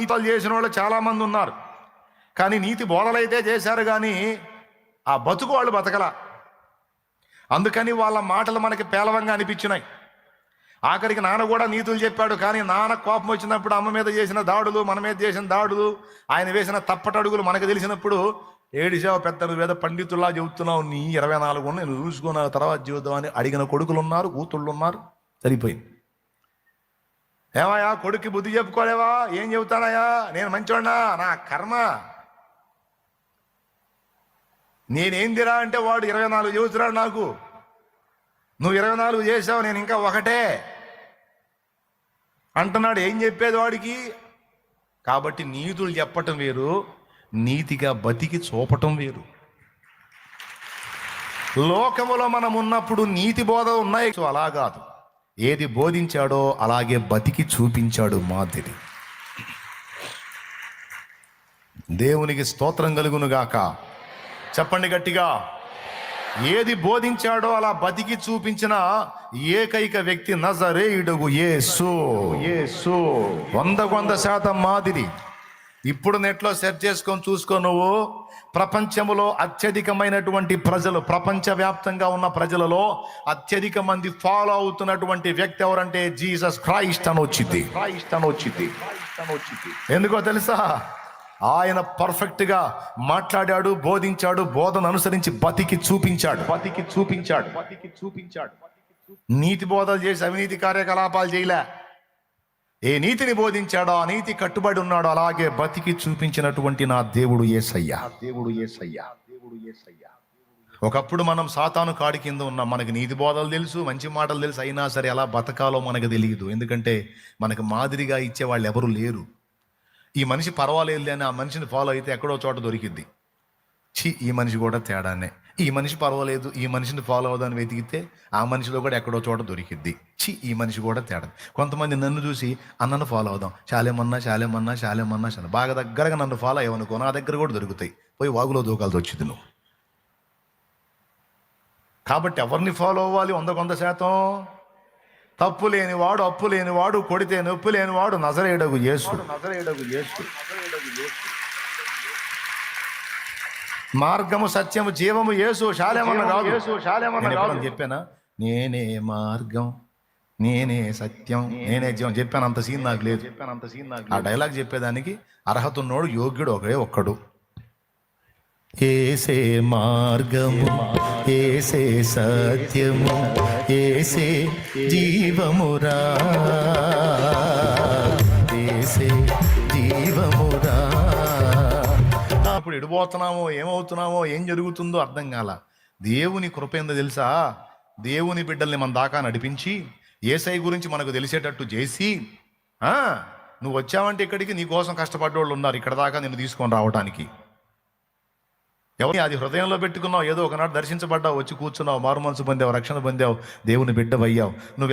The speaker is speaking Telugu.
నీతలు చేసిన వాళ్ళు చాలామంది ఉన్నారు. కానీ నీతి బోధలైతే చేశారు కానీ ఆ బతుకు వాళ్ళు బతకల. అందుకని వాళ్ళ మాటలు మనకి పేలవంగా అనిపించినాయి. ఆఖరికి నాన్న కూడా నీతులు చెప్పాడు కానీ నాన్న కోపం వచ్చినప్పుడు అమ్మ మీద చేసిన దాడులు మన మీద చేసిన దాడులు ఆయన వేసిన తప్పటడుగులు మనకు తెలిసినప్పుడు ఏడిసావు పెద్ద వేద పండితుల్లా చెబుతున్నావు నీ ఇరవై నాలుగు నేను చూసుకున్న తర్వాత జీవితం అని అడిగిన కొడుకులు ఉన్నారు కూతుళ్ళు ఉన్నారు సరిపోయింది. ఏమయ్యా కొడుక్కి బుద్ధి చెప్పుకోలేవా? ఏం చెబుతానయ్యా? నేను మంచోడా నా కర్మ. నేనేందిరా అంటే వాడు ఇరవై నాలుగు చెబుతున్నాడు నాకు. నువ్వు ఇరవై నాలుగు చేసావు నేను ఇంకా ఒకటే. అంటున్నాడు ఏం చెప్పేది వాడికి? కాబట్టి నీతులు చెప్పటం వేరు నీతిగా బతికి చూపటం వేరు. లోకములో మనం ఉన్నప్పుడు నీతి బోధ ఉన్నాయి సో అలా కాదు. ఏది బోధించాడో అలాగే బతికి చూపించాడు మాదిరి. దేవునికి స్తోత్రం కలుగును గాక చెప్పండి గట్టిగా. ఏది బోధించాడో అలా బతికి చూపించిన ఏకైక వ్యక్తి నజరేయుడుగు యేసు. యేసు. వందకు వంద శాతం మాదిరి. ఇప్పుడు నెట్లో సెర్చ్ చేసుకొని చూసుకో నువ్వు. ప్రపంచములో అత్యధికమైనటువంటి ప్రజలు ప్రపంచవ్యాప్తంగా ఉన్న ప్రజలలో అత్యధిక మంది ఫాలో అవుతున్నటువంటి వ్యక్తి ఎవరంటే జీసస్ క్రైస్ట్ అని వచ్చింది క్రైస్ట్ అని వచ్చింది ఎందుకో తెలుసా? ఆయన పర్ఫెక్ట్గా మాట్లాడాడు బోధించాడు బోధన అనుసరించి బతికి చూపించాడు. బతికి చూపించాడు. బతికి చూపించాడు. నీతి బోధలు చేసి అవినీతి కార్యకలాపాలు చేయలే. ఏ నీతిని బోధించాడో? ఆ నీతి కట్టుబడి ఉన్నాడో? అలాగే బతికి చూపించినటువంటి నా దేవుడు ఏసయ్యా. దేవుడు ఏసయ్యా. దేవుడు ఏసయ్యా. ఒకప్పుడు మనం సాతాను కాడి కింద ఉన్నాం. మనకి నీతి బోధలు తెలుసు మంచి మాటలు తెలుసు. అయినా సరే ఎలా బతకాలో మనకు తెలియదు. ఎందుకంటే మనకు మాదిరిగా ఇచ్చే వాళ్ళు ఎవరు లేరు. ఈ మనిషి పర్వాలేదు అని ఆ మనిషిని ఫాలో అయితే ఎక్కడో చోట దొరికిద్ది. ఛీ ఈ మనిషి కూడా తేడానే. ఈ మనిషి పర్వాలేదు ఈ మనిషిని ఫాలో అవుదాన్ని వెతికితే ఆ మనిషిలో కూడా ఎక్కడో చోట దొరికిద్ది. ఛీ ఈ మనిషి కూడా తేడా కొంతమంది నన్ను చూసి అన్నను ఫాలో అవుదాం. చాలేమన్నా చాలేమన్నా చాలేమన్నా చాలా బాగా దగ్గరగా నన్ను ఫాలో అయ్యవనుకో నా దగ్గర కూడా దొరుకుతాయి. పోయి వాగులో దూకాల్సి వచ్చింది నువ్వు. కాబట్టి ఎవరిని ఫాలో అవ్వాలి? వంద కొంత శాతం? తప్పు లేనివాడు అప్పు లేనివాడు కొడితే నొప్పి లేనివాడు నజరేడగు యేసు. నజరేడగు యేసు. మార్గము సత్యము జీవము యేసు శాలేమన్న కాదు యేసు శాలేమన్న కాదు చెప్పానా? నేనే మార్గం నేనే సత్యం నేనే జీవం. చెప్పాను అంత సీన్ నాకు లేదు. చెప్పాను అంత సీన్ నాకు ఆ డైలాగ్ చెప్పేదానికి అర్హత ఉన్నోడు యోగ్యుడు ఒకే ఒక్కడు. ఏసే మార్గము ఏసే సత్యము ఏసే జీవమురా ఏసే జీవమురా అప్పుడు ఎడిపోతున్నామో ఏమవుతున్నామో ఏం జరుగుతుందో అర్థం కాల. దేవుని కృప ఏందో తెలుసా? దేవుని బిడ్డల్ని మన దాకా నడిపించి ఏసై గురించి మనకు తెలిసేటట్టు చేసి ఆ, నువ్వు వచ్చావంటే ఇక్కడికి నీ కోసం కష్టపడ్డోళ్ళు ఉన్నారు. ఇక్కడ దాకా నిన్ను తీసుకొని రావడానికి ఎవరి అది హృదయంలో పెట్టుకున్నావు? ఏదో ఒకనాడు దర్శించబడ్డావు వచ్చి కూర్చున్నావు మారు మనసు పొందావు రక్షణ పొందావు దేవుని బిడ్డవయ్యావు. నువ్వు